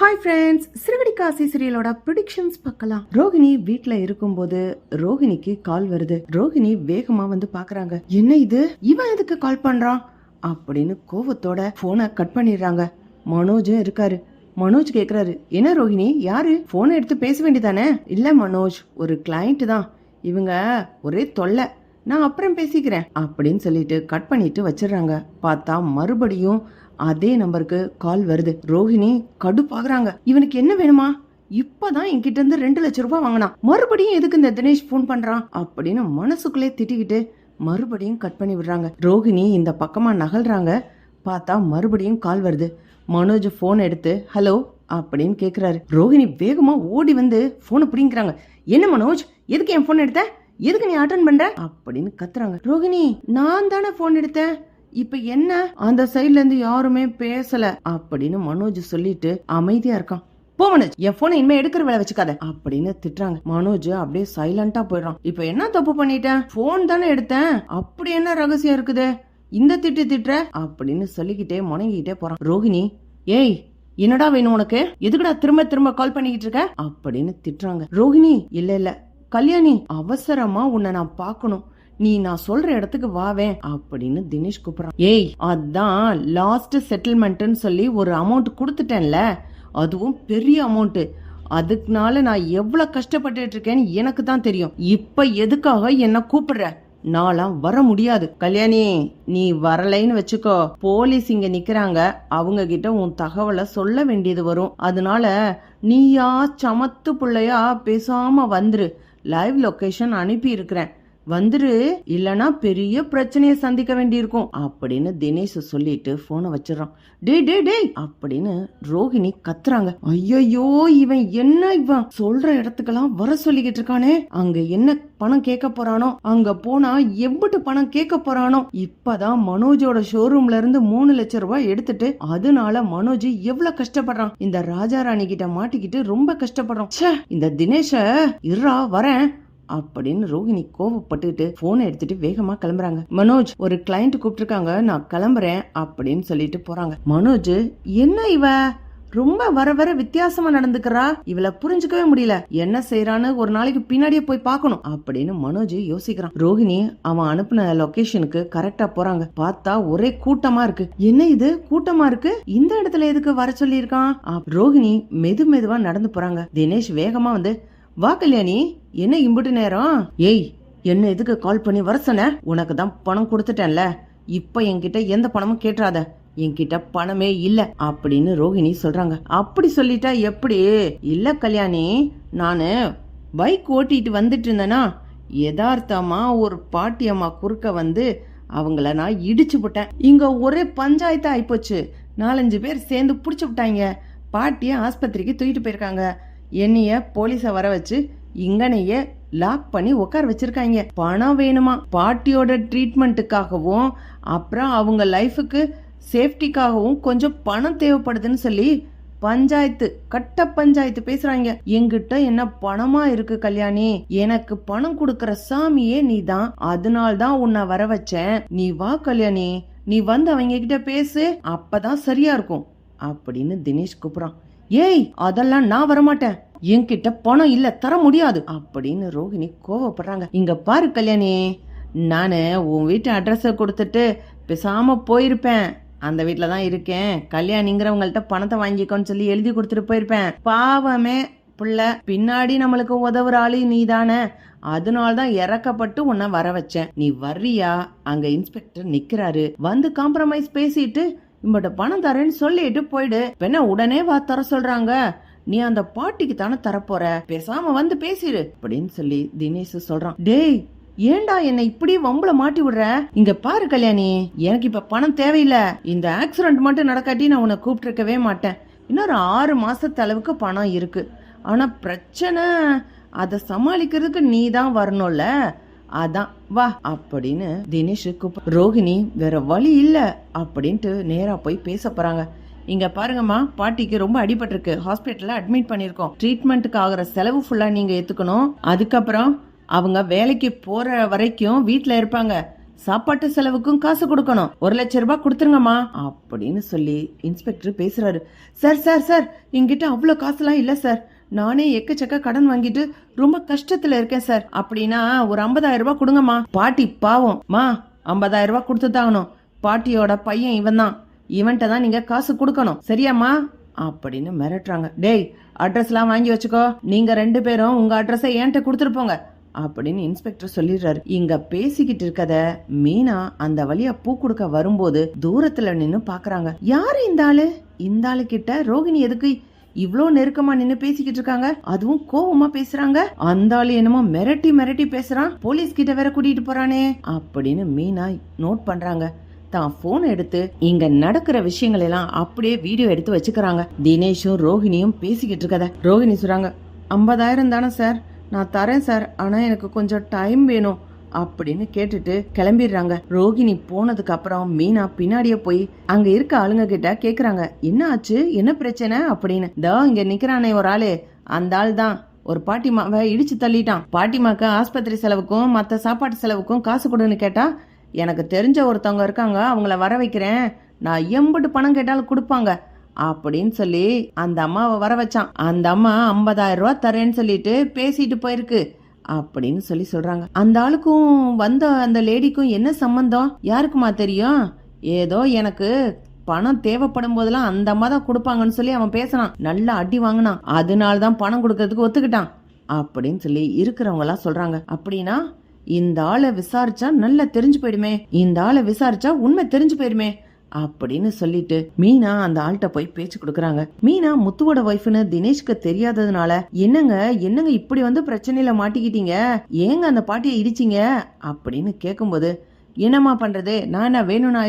Hi friends சிறுகடி காசி சீரியலோட ப்ரிடிக்ஷன்ஸ் பார்க்கலாம். ரோஹிணி வீட்ல இருக்கும்போது ரோஹிணிக்கு கால் வருது. ரோஹிணி வேகமா வந்து பாக்குறாங்க என்ன இது? இவன் எதுக்கு கால் பண்றான்? அப்படின்னு கோவத்தோட போனை கட் பண்ணிடுறாங்க. மனோஜும் இருக்காரு. மனோஜ் கேக்குறாரு. என்ன ரோஹிணி? யாரு? போனை எடுத்து பேச வேண்டியதானே? இல்ல மனோஜ் ஒரு கிளைண்ட் தான். இவங்க ஒரே தொல்லை. நான் அப்புறம் பேசிக்கிறேன் அப்படின்னு சொல்லிட்டு கட் பண்ணிட்டு வச்சிடுறாங்க. பார்த்தா மறுபடியும் அதே நம்பருக்கு கால் வருது. ரோஹிணி கடுப்பாகுறாங்க. இவனுக்கு என்ன வேணுமா? இப்பதான் என்கிட்ட இருந்து ரெண்டு லட்சம் ரூபாய் வாங்கினான். மறுபடியும் எதுக்கு இந்த தினேஷ் ஃபோன் பண்றான்? அப்படின்னு மனசுக்குள்ளே திட்டிக்கிட்டு மறுபடியும் கட் பண்ணி விடுறாங்க. ரோஹிணி இந்த பக்கமா நகல்றாங்க. பார்த்தா மறுபடியும் கால் வருது. மனோஜ் ஃபோன் எடுத்து ஹலோ அப்படின்னு கேக்குறாரு. ரோஹிணி வேகமா ஓடி வந்து போனை பிடிங்கிறாங்க என்ன மனோஜ்? எதுக்கு என் ஃபோன் எடுத்த? எதுக்கு நீ அட்டன் பண்ற? அப்படின்னு கத்துறாங்க. ரோகிணி நான் தானே ஃபோன் எடுத்தேன். இப்ப என்ன? அந்த சைட்ல இருந்து யாருமே பேசல. அப்படின்னு மனோஜ் சொல்லிட்டு அமைதியா இருக்கான். போ மனோஜ் என் போனை இனிமே எடுக்கிற வேலை வச்சுக்காத. அப்படின்னு திட்டுறாங்க. மனோஜ் அப்படியே சைலண்டா போயிடுறான். இப்ப என்ன தப்பு பண்ணிட்டேன்? போன் தானே எடுத்தேன். அப்படி என்ன ரகசியம் இருக்குது? இந்த திட்டு திட்டுற? அப்படின்னு சொல்லிக்கிட்டே முணங்கிக்கிட்டே போறான். ரோஹிணி ஏய் என்னடா வேணும் உனக்கு? எதுக்குடா திரும்ப திரும்ப கால் பண்ணிக்கிட்டு இருக்க? அப்படின்னு திட்டுறாங்க. ரோஹிணி இல்ல இல்ல. கல்யாணி அவசரமா உன்னை நான் பார்க்கணும். நீ நான் சொல்ற இடத்துக்கு வாவேன் அப்படின்னு தினேஷ் கூப்பிடுறான். ஏய் அதான் லாஸ்ட் செட்டில்மெண்ட்னு சொல்லி ஒரு அமௌண்ட் கொடுத்துட்டேன்ல. அதுவும் பெரிய அமௌண்ட் அதுக்குனால நான் எவ்வளவு கஷ்டப்பட்டுட்டு இருக்கேன்னு எனக்கு தான் தெரியும். இப்ப எதுக்காக என்ன கூப்பிடுற? நாளாம் வர முடியாது. கல்யாணி நீ வரலைன்னு வச்சுக்கோ. போலீஸ் இங்க நிக்கிறாங்க. அவங்க கிட்ட உன் தகவலை சொல்ல வேண்டியது வரும். அதனால நீயா சமத்து பிள்ளையா பேசாம வந்துரு. லைவ் லொக்கேஷன் அனுப்பியிருக்கிறேன். வந்துரு இல்லனா பெரிய பிரச்சனையை சந்திக்க வேண்டியிருக்கும். அப்படின்னு தினேஷ் சொல்லிட்டு போனை வச்சிடறான். டே டே டேய் அப்படின்னு ரோஹிணி கத்துறாங்க. ஐயோ இவன் என்ன இவன்? சொல்ற இடத்துக்கெல்லாம் வர சொல்லிக்கிட்டு இருக்கானே. அங்க என்ன பணம் கேட்க போறானோ? அங்க போனா எவ்வளவு பணம் கேட்க போறானோ? இப்பதான் மனோஜோட ஷோரூம்ல இருந்து மூணு லட்சம் ரூபாய் எடுத்துட்டு அதனால மனோஜ் எவ்வளவு கஷ்டப்படுறான். இந்த ராஜாராணி கிட்ட மாட்டிக்கிட்டு ரொம்ப கஷ்டப்படுறான். ச்சே இந்த தினேஷ இருறா வரேன். அப்படின்னு ரோஹிணி கோவப்பட்டுக்கிட்டு போனை எடுத்துட்டு வேகமா கிளம்புறாங்க. மனோஜ் ஒரு கிளைண்ட் கூப்பிட்டுருக்காங்க. நான் கிளம்புறேன் அப்படின்னு சொல்லிட்டு போறாங்க. மனோஜ் என்ன இவ? ரொம்ப வர வர வித்தியாசமா நடந்துக்கிறா? இவளை புரிஞ்சுக்கவே முடியல. என்ன செய்யறான்னு ஒரு நாளைக்கு பின்னாடியே போய் பார்க்கணும். அப்படின்னு மனோஜ் யோசிக்கிறான். ரோஹிணி அவன் அனுப்புன லொகேஷனுக்கு கரெக்டா போறாங்க. பார்த்தா ஒரே கூட்டமா இருக்கு. என்ன இது? கூட்டமா இருக்கு? இந்த இடத்துல எதுக்கு வர சொல்லியிருக்கான்? ரோஹிணி மெது மெதுவா நடந்து போறாங்க. தினேஷ் வேகமா வந்து வா கல்யாணி என்ன இம்புட்டு நேரம்? ஏய் என்ன எதுக்கு கால் பண்ணி வர சொன்ன? உனக்கு தான் பணம் கொடுத்துட்டேன்ல. இப்ப என்கிட்ட எந்த பணமும் கேட்டுறாத என்கிட்ட பணமே இல்ல அப்படின்னு ரோஹிணி சொல்றாங்க. அப்படி சொல்லிட்டா எப்படி? இல்ல கல்யாணி நானு பைக் ஓட்டிட்டு வந்துட்டு இருந்தேனா யதார்த்தமா ஒரு பாட்டியம்மா குறுக்க வந்து அவங்கள நான் இடிச்சு விட்டேன் இங்க ஒரே பஞ்சாயத்து ஆயிப்போச்சு. நாலஞ்சு பேர் சேர்ந்து பிடிச்சி விட்டாங்க பாட்டியை ஆஸ்பத்திரிக்கு தூக்கிட்டு போயிருக்காங்க. என்னைய போலீஸ வர வச்சு இங்கனைய லாக் பண்ணி உட்கார வச்சிருக்காங்க. பணம் வேணுமா? பாட்டியோட ட்ரீட்மெண்ட்டுக்காகவும் அப்புறம் அவங்க லைஃபுக்கு சேஃப்டிக்காகவும் கொஞ்சம் பணம் தேவைப்படுதுன்னு சொல்லி பஞ்சாயத்து கட்ட பஞ்சாயத்து பேசுறாங்க. எங்கிட்ட என்ன பணமா இருக்கு கல்யாணி? எனக்கு பணம் கொடுக்கற சாமியே நீ தான் அதனால தான் உன்னை வர வச்சேன். நீ வா கல்யாணி. நீ வந்து அவங்க கிட்ட பேசு. அப்பதான் சரியா இருக்கும். அப்படின்னு தினேஷ் கூப்பிடுறான். ஏய் அதெல்லாம் நான் வரமாட்டேன். என்கிட்ட பணம் இல்ல தர முடியாது. அப்படின்னு ரோஹிணி கோவப்படுறாங்க. இங்க பாரு கல்யாணி நானு உன் வீட்டு அட்ரஸ கொடுத்துட்டு பேசாம போயிருப்பேன். அந்த வீட்டில் தான் இருக்கேன். கல்யாணிங்கிறவங்கள்ட்ட பணத்தை வாங்கிக்கோன்னு சொல்லி எழுதி கொடுத்துட்டு போயிருப்பேன். பாவமே புள்ள. பின்னாடி நம்மளுக்கு உதவுற ஆளு நீ தானே அதனால தான் இறக்கப்பட்டு உன்னை வர வச்சேன். நீ வர்றியா? அங்க இன்ஸ்பெக்டர் நிக்கிறாரு. வந்து காம்ப்ரமைஸ் பேசிட்டு இம்பட்ட பணம் தரேன்னு சொல்லிட்டு போயிடு. பெண்ண உடனே வா தர சொல்றாங்க. நீ அந்த பாட்டிக்கு தானே தரப்போற. பேசாம வந்து பேசிடு அப்படின்னு சொல்லி தினேஷ் சொல்றான். டேய் ஏண்டா என்னை இப்படி வம்புல மாட்டி விடுற? இங்க பாரு கல்யாணி எனக்கு இப்ப பணம் தேவையில்ல. இந்த ஆக்சிடென்ட் மட்டும் நடக்காட்டி நான் உன்னை கூப்பிட்டுருக்கவே மாட்டேன். இன்னொரு ஆறு மாசத்து அளவுக்கு பணம் இருக்கு. ஆனா பிரச்சனை அதை சமாளிக்கிறதுக்கு நீ தான் வரணும்ல. அதான் வா அப்படின்னு தினேஷ் கூப்பிட ரோஹிணி வேற வழி இல்ல அப்படின்ட்டு நேரா போய் பேச போறாங்க. இங்க பாருங்கம்மா பாட்டிக்கு ரொம்ப அடிபட்டிருக்கு. ஹாஸ்பிட்டல்ல அட்மிட் பண்ணிருக்கோம் ட்ரீட்மெண்ட்டுக்கு ஆகிற செலவு ஃபுல்லா நீங்க ஏத்துக்கணும். அதுக்கப்புறம் அவங்க வேலைக்கு போற வரைக்கும் வீட்ல இருப்பாங்க. சாப்பாட்டு செலவுக்கும் காசு கொடுக்கணும். ஒரு லட்ச ரூபாய் கொடுத்துருங்கம்மா அப்படின்னு சொல்லி இன்ஸ்பெக்டர் பேசுறாரு. சார் சார் சார் எங்கிட்ட அவ்வளோ காசுலாம் இல்லை சார். நானே எக்கச்சக்க கடன் வாங்கிட்டு ரொம்ப கஷ்டத்துல இருக்கேன் சார். அப்படின்னா ஒரு ஐம்பதாயிரம் ரூபாய் கொடுங்கம்மா. பாட்டி பாவம். மா ஐம்பதாயிரம் ரூபாய் கொடுத்துதாகணும் பாட்டியோட பையன் இவன் தான் இவன்கிட்ட தான் நீங்க காசு கொடுக்கணும். சரியாம்மா? அப்படின்னு மிரட்டுறாங்க. டேய் அட்ரஸ்லாம் வாங்கி வச்சுக்கோ. நீங்க ரெண்டு பேரும் உங்க அட்ரஸை என்கிட்ட கொடுத்துட்டு போங்க. அப்படின்னு இன்ஸ்பெக்டர் சொல்லிடுறாரு. இங்க பேசிக்கிட்டு இருக்கத மீனா அந்த வழியா பூ கொடுக்க வரும்போது தூரத்துல நின்னு பாக்குறாங்க. யாரு இந்த ஆளு? இந்த ஆளு கிட்ட ரோகிணி எதுக்கு இவ்வளோ நெருக்கமா நின்னு பேசிக்கிட்டு இருக்காங்க. அதுவும் கோவமா பேசுறாங்க. அந்த ஆளு என்னமோ மிரட்டி மிரட்டி பேசுறான். போலீஸ் கிட்ட வேற கூட்டிட்டு போறானே. அப்படின்னு மீனா நோட் பண்றாங்க. தான் போன் எடுத்து இங்க நடக்கிற விஷயங்கள் எல்லாம் அப்படியே வீடியோ எடுத்து வச்சுக்கிறாங்க. தினேஷும் ரோஹிணியும் பேசிக்கிட்டு இருக்கத. ரோஹிணி சொல்றாங்க ஐம்பதாயிரம் தானே சார்? நான் தரேன் சார். ஆனா எனக்கு கொஞ்சம் டைம் வேணும். அப்படின்னு கேட்டுட்டு கிளம்பிடுறாங்க. ரோகிணி போனதுக்கு அப்புறம் மீனா பின்னாடியே போய் அங்க இருக்க ஆளுங்க கிட்ட கேக்குறாங்க. என்ன ஆச்சு? என்ன பிரச்சனை? அப்படின்னு. தோ இங்க நிக்கிறானே ஒரு ஆளு. அந்த ஆள் தான். ஒரு பாட்டிமாவை இடிச்சு தள்ளிட்டான். பாட்டிமாக்கு ஆஸ்பத்திரி செலவுக்கும் மற்ற சாப்பாட்டு செலவுக்கும் காசு கொடுன்னு கேட்டா எனக்கு தெரிஞ்ச ஒருத்தவங்க இருக்காங்க. அவங்கள வர வைக்கிறேன். நான் எம்பட்டு பணம் கேட்டாலும் கொடுப்பாங்க. அப்படின்னு சொல்லி அந்த அம்மாவை வர வச்சான். அந்த அம்மா ஐம்பதாயிரம் ரூபா தரேன்னு சொல்லிட்டு பேசிட்டு போயிருக்கு. அப்படின்னு சொல்லி சொல்றாங்க. அந்த ஆளுக்கும் வந்த அந்த லேடிக்கும் என்ன சம்பந்தம்? யாருக்குமா தெரியும்? ஏதோ எனக்கு பணம் தேவைப்படும் போதெல்லாம் அந்த அம்மா தான் கொடுப்பாங்கன்னு சொல்லி அவன் பேசினான். நல்லா அடி வாங்கினான். அதனால தான் பணம் கொடுக்கறதுக்கு ஒத்துக்கிட்டான். அப்படின்னு சொல்லி இருக்கிறவங்க எல்லாம் சொல்றாங்க. அப்படின்னா இந்த ஆளை விசாரிச்சா நல்லா தெரிஞ்சு போயிடுமே. இந்த ஆளை விசாரிச்சா உண்மை தெரிஞ்சு போயிடுமே அப்படின்னு சொல்லிட்டு மீனா அந்த ஆள்கிட்ட போய் பேச்சு கொடுக்குறாங்க. மீனா முத்துவோட ஒய்ஃப்னு தினேஷ்க்கு தெரியாததுனால என்னங்க என்னங்க இப்படி வந்து பிரச்சனையில மாட்டிக்கிட்டீங்க? ஏங்க அந்த பாட்டியை இடிச்சீங்க? அப்படின்னு கேட்கும்போது என்னம்மா பண்ணுறது நான் என்ன வேணும் நான்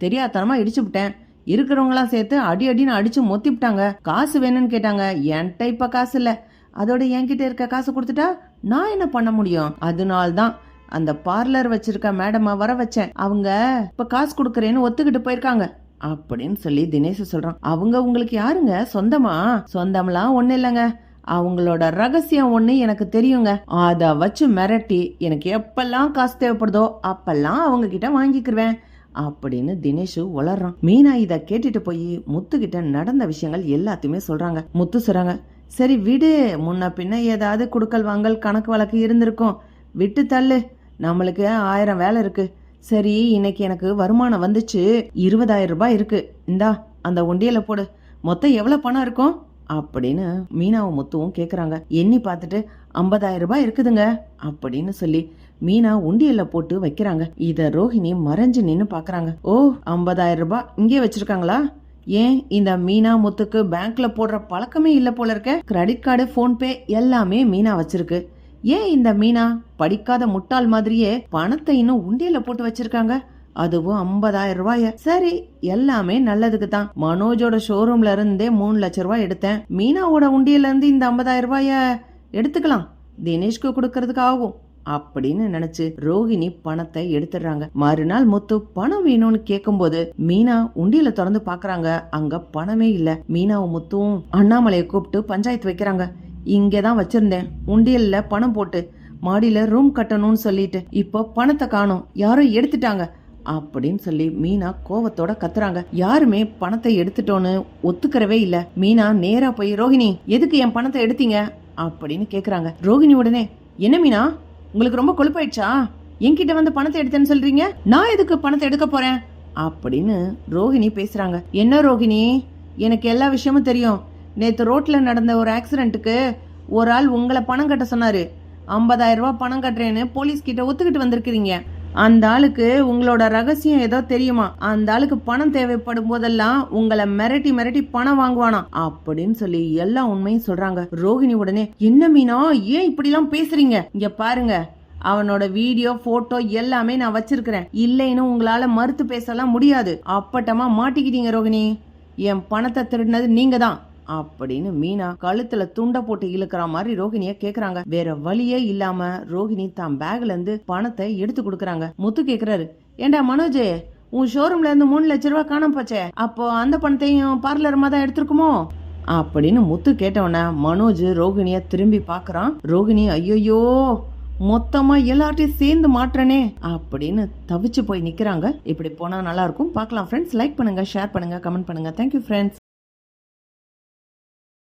தெரியாதனமாக இடிச்சு விட்டேன். இருக்கிறவங்களாம் சேர்த்து அடி அடின்னு அடிச்சு மொத்தி விட்டாங்க காசு வேணும்னு கேட்டாங்க. என்கிட்ட இப்ப காசு இல்ல. அதோட என்கிட்ட இருக்க காசு கொடுத்துட்டா நான் என்ன பண்ண முடியும்? அதனால்தான் அந்த பார்லர் வச்சிருக்க மேடமா வர வச்சேன். அவங்க இப்ப காசு கொடுக்கறேன்னு ஒத்துக்கிட்டு போயிருக்காங்க. அப்படின்னு சொல்லி தினேஷ் சொல்றான். அவங்க உங்களுக்கு யாருங்க? சொந்தமா? சொந்தம்லாம் ஒண்ணு இல்லைங்க. அவங்களோட ரகசியம் ஒண்ணு எனக்கு தெரியுங்க. அத வச்சு மிரட்டி எனக்கு எப்பெல்லாம் காசு தேவைப்படுதோ அப்பெல்லாம் அவங்க கிட்ட வாங்கிக்கிருவேன். அப்படின்னு தினேஷ் உளறான். மீனா இத கேட்டுட்டு போய் முத்து கிட்ட நடந்த விஷயங்கள் எல்லாத்தையுமே சொல்றாங்க. முத்து சொல்றாங்க சரி விடு முன்ன பின்ன ஏதாவது குடுக்கல் வாங்கல் கணக்கு வழக்கு இருந்திருக்கும். விட்டு தள்ளு. நம்மளுக்கு ஆயிரம் வேலை இருக்கு. சரி இன்னைக்கு எனக்கு வருமானம் வந்துச்சு. இருபதாயிரம் ரூபாய் இருக்கு. இந்தா அந்த உண்டியல போடு. மொத்தம் எவ்வளவு பணம் இருக்கும்? அப்படின்னு மீனாவும் முத்துவும் கேட்குறாங்க எண்ணி பார்த்துட்டு ஐம்பதாயிரம் ரூபாய் இருக்குதுங்க அப்படின்னு சொல்லி மீனா உண்டியல்ல போட்டு வைக்கிறாங்க. இத ரோஹிணி மறைஞ்சு நின்று பாக்குறாங்க. ஓ ஐம்பதாயிரம் ரூபாய் இங்கே வச்சிருக்காங்களா? ஏன் இந்த மீனா முத்துக்கு பேங்க்ல போடுற பழக்கமே இல்ல போல இருக்க. கிரெடிட் கார்டு போன்பே எல்லாமே மீனா வச்சிருக்கு. ஏன் இந்த மீனா படிக்காத முட்டாள் மாதிரியே பணத்தை இன்னும் உண்டியல போட்டு வச்சிருக்காங்க? அதுவும் ஐம்பதாயிரம் ரூபாய. சரி எல்லாமே நல்லதுக்கு தான். மனோஜோட ஷோரூம்ல இருந்தே மூணு லட்ச ரூபாய் எடுத்தேன். மீனாவோட உண்டியல்ல இருந்து இந்த ஐம்பதாயிரம் ரூபாய எடுத்துக்கலாம். தினேஷ்க்கு கொடுக்கறதுக்கு ஆகும். அப்படின்னு நினைச்சு ரோஹிணி பணத்தை எடுத்துடுறாங்க. மறுநாள் முத்து பணம் வேணும்னு கேட்கும்போது மீனா உண்டியல திறந்து பாக்குறாங்க. அங்க பணமே இல்ல. மீனாவும் முத்துவும் அண்ணாமலையை கூப்பிட்டு பஞ்சாயத்து வைக்கிறாங்க. இங்கே தான் வச்சிருந்தேன். உண்டியல்ல பணம் போட்டு மாடியில் ரூம் கட்டணும்னு சொல்லிட்டு இப்போ பணத்தை காணும். யாரும் எடுத்துட்டாங்க. அப்படின்னு சொல்லி மீனா கோவத்தோட கத்துறாங்க. யாருமே பணத்தை எடுத்துட்டோன்னு ஒத்துக்கிறவே இல்ல. மீனா நேரா போய் ரோஹிணி எதுக்கு என் பணத்தை எடுத்தீங்க? அப்படின்னு கேக்குறாங்க. ரோஹிணி உடனே என்ன மீனா? உங்களுக்கு ரொம்ப கொழுப்பாயிடுச்சா? என்கிட்ட வந்து பணத்தை எடுத்தேன்னு சொல்றீங்க? நான் எதுக்கு பணத்தை எடுக்க போறேன்? அப்படின்னு ரோஹிணி பேசுறாங்க. என்ன ரோஹிணி எனக்கு எல்லா விஷயமும் தெரியும். நேற்று ரோட்டில் நடந்த ஒரு ஆக்சிடென்ட்டுக்கு ஒரு ஆள் உங்களை பணம் கட்ட சொன்னார். ஐம்பதாயிரம் ரூபா பணம் கட்டுறேன்னு போலீஸ் கிட்ட ஒத்துக்கிட்டு வந்திருக்கிறீங்க. அந்த ஆளுக்கு உங்களோட ரகசியம் ஏதோ தெரியுமா? அந்த ஆளுக்கு பணம் தேவைப்படும் போதெல்லாம் உங்களை மிரட்டி மிரட்டி பணம் வாங்குவானா? அப்படின்னு சொல்லி எல்லா உண்மையும் சொல்றாங்க. ரோஹிணி உடனே என்ன மீனா? ஏன் இப்படி எல்லாம் பேசுறீங்க? இங்க பாருங்க. அவனோட வீடியோ போட்டோ எல்லாமே நான் வச்சிருக்கிறேன். இல்லைன்னு உங்களால மறுத்து பேசலாம் முடியாது. அப்பட்டமா மாட்டிக்கிட்டீங்க ரோஹிணி என் பணத்தை திருடினது நீங்க தான் அப்படின்னு மீனா கழுத்துல துண்ட போட்டு இழுக்கிற மாதிரி ரோஹிணிய கேக்குறாங்க. வேற வழியே இல்லாம ரோஹிணி தான் பேக்ல இருந்து பணத்தை எடுத்து கொடுக்கறாங்க. முத்து கேக்குறாரு ஏண்டா மனோஜே உன் ஷோரூம்ல இருந்து மூணு லட்ச ரூபாய் காணாம போச்சே. அப்போ அந்த பணத்தையும் பார்லர் தான் எடுத்திருக்குமோ? அப்படின்னு முத்து கேட்டவன மனோஜ் ரோகிணிய திரும்பி பாக்குறான். ரோகிணி ஐயோயோ மொத்தமா எல்லார்ட்டையும் சேர்ந்து மாற்றனே அப்படின்னு தவிச்சு போய் நிக்கிறாங்க. இப்படி போனா நல்லா இருக்கும். பார்க்கலாம் ஃப்ரெண்ட்ஸ் லைக் பண்ணுங்க ஷேர் பண்ணுங்க கமெண்ட் பண்ணுங்க. Thank you friends